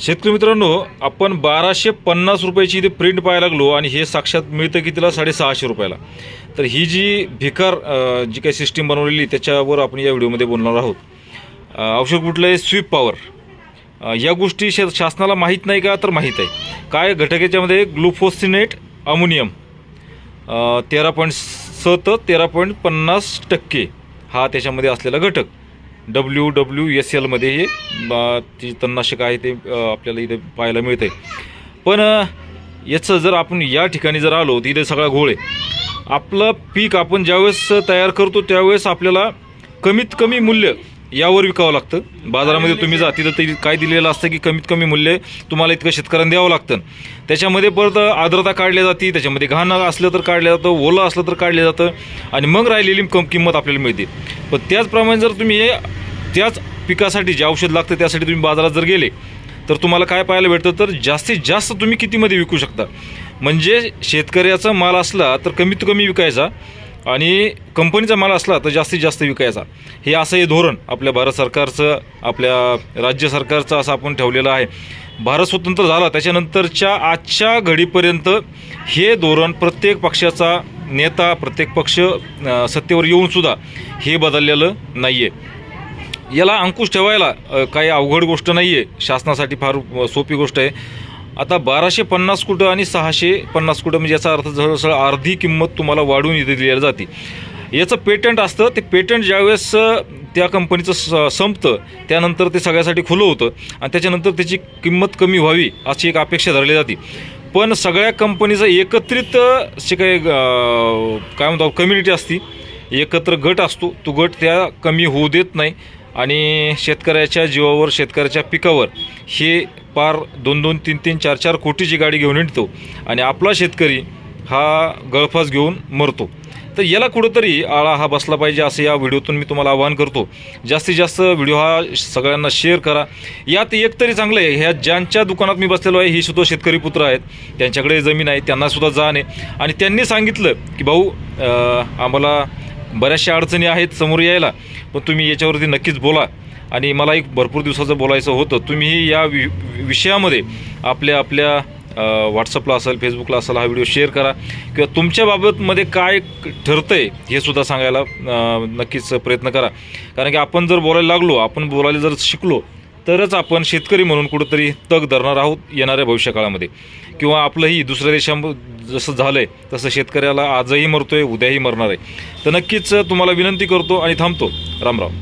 शेतकरी मित्रांनो आपण बाराशे पन्नास रुपयाची इथे प्रिंट पाहायला लागलो आणि हे साक्षात मिळतं की तिला साडेसहाशे रुपयाला. तर ही जी भिकार जी काही सिस्टीम बनवलेली त्याच्यावर आपण या व्हिडिओमध्ये बोलणार आहोत. औषध कुठलं आहे? स्वीप पॉवर या गोष्टी शे शासनाला माहीत नाही का? तर माहीत आहे. काय? घटक याच्यामध्ये ग्लुफोसिनेट अमोनियम तेरा पॉईंट सत तेरा पॉईंट पन्नास टक्के हा त्याच्यामध्ये असलेला घटक. डब्ल्यू डब्ल्यू एस एलमध्ये हे अ, ती तणनाशक आहे ते आपल्याला इथे पाहायला मिळते पण याचं जर आपण या ठिकाणी जर आलो तर इथे सगळा घोळ आहे. आपलं पीक आपण ज्यावेळेस तयार करतो त्यावेळेस आपल्याला कमीत कमी मूल्य यावर विकावं लागतं. बाजारामध्ये तुम्ही जा तिथं ते काय दिलेलं असतं की कमीत कमी मूल्य तुम्हाला इतकं शेतकऱ्यांना द्यावं लागतं. त्याच्यामध्ये परत आर्द्रता काढल्या जाते त्याच्यामध्ये घाण असलं तर काढलं जातं ओलं असलं तर काढलं जातं आणि मग राहिलेली कम किंमत आपल्याला मिळते. पण त्याचप्रमाणे जर तुम्ही हे त्याच पिकासाठी जे औषध लागतं त्यासाठी तुम्ही बाजारात जर गेले तर तुम्हाला काय पाहायला भेटतं? तर जास्तीत जास्त तुम्ही कितीमध्ये विकू शकता? म्हणजे शेतकऱ्याचा माल असला तर कमीत कमी विकायचा. आणि कंपनीचा माल असला तर जास्तीत जास्त विकायचा. हे असं हे धोरण आपल्या भारत सरकारचं आपल्या राज्य सरकारचं असं आपण ठेवलेलं आहे. भारत स्वतंत्र झाला त्याच्यानंतरच्या आजच्या घडीपर्यंत हे धोरण प्रत्येक पक्षाचा नेता प्रत्येक पक्ष सत्तेवर येऊनसुद्धा हे बदललेलं नाही आहे याला अंकुश ठेवायला काही अवघड गोष्ट नाही आहे शासनासाठी फार सोपी गोष्ट आहे. आता बाराशे पन्नास कुठं आणि सहाशे पन्नास कुठं म्हणजे याचा अर्थ जवळजवळ अर्धी किंमत तुम्हाला वाढवून इथे दिली जाते. याचं पेटंट असतं ते पेटंट ज्यावेळेस त्या कंपनीचं स संपतं त्यानंतर ते सगळ्यासाठी खुलं होतं आणि त्याच्यानंतर त्याची किंमत कमी व्हावी अशी एक अपेक्षा धरली जाते. पण सगळ्या कंपनीचं एकत्रित जे काही काय म्हणतो कम्युनिटी असती एकत्र गट असतो तो गट त्या कमी होऊ देत नाही. आणि शेतकऱ्याच्या जीवावर शेतकऱ्याच्या पिकावर हे पार दोन दोन तीन तीन चार चार कोटीची गाडी घेऊन येतो. आणि आपला शेतकरी हा गळफास घेऊन मरतो. तर याला कुठंतरी आळा हा बसला पाहिजे असं या व्हिडिओतून मी तुम्हाला आवाहन करतो. जास्तीत जास्त व्हिडिओ हा सगळ्यांना शेअर करा. यात एक तरी चांगलं आहे ह्या ज्यांच्या दुकानात मी बसलेलो आहे ही सुद्धा शेतकरी पुत्र आहेत. त्यांच्याकडे जमीन आहे त्यांनासुद्धा जाण आहे. आणि त्यांनी सांगितलं की भाऊ आम्हाला बऱ्याचशा अडचणी आहेत समोर यायला. पण तुम्ही याच्यावरती नक्कीच बोला. आणि मला एक भरपूर दिवसाचं बोलायचं होतं. तुम्ही या वि विषयामध्ये आपल्या आपल्या व्हॉट्सअपला असेल फेसबुकला असेल हा व्हिडिओ शेअर करा. किंवा तुमच्या बाबतमध्ये काय ठरतं आहे हे सुद्धा सांगायला नक्कीच प्रयत्न करा. कारण की आपण जर बोलायला लागलो आपण बोलायला जर शिकलो तरच आपण शेतकरी म्हणून कुठंतरी तग धरणार आहोत येणाऱ्या भविष्यकाळामध्ये. किंवा आपलंही दुसऱ्या देशामध्ये जसं झालं आहे तसं शेतकऱ्याला आजही मरतो आहे उद्याही मरणार आहे. तर नक्कीच तुम्हाला विनंती करतो आणि थांबतो. रामराम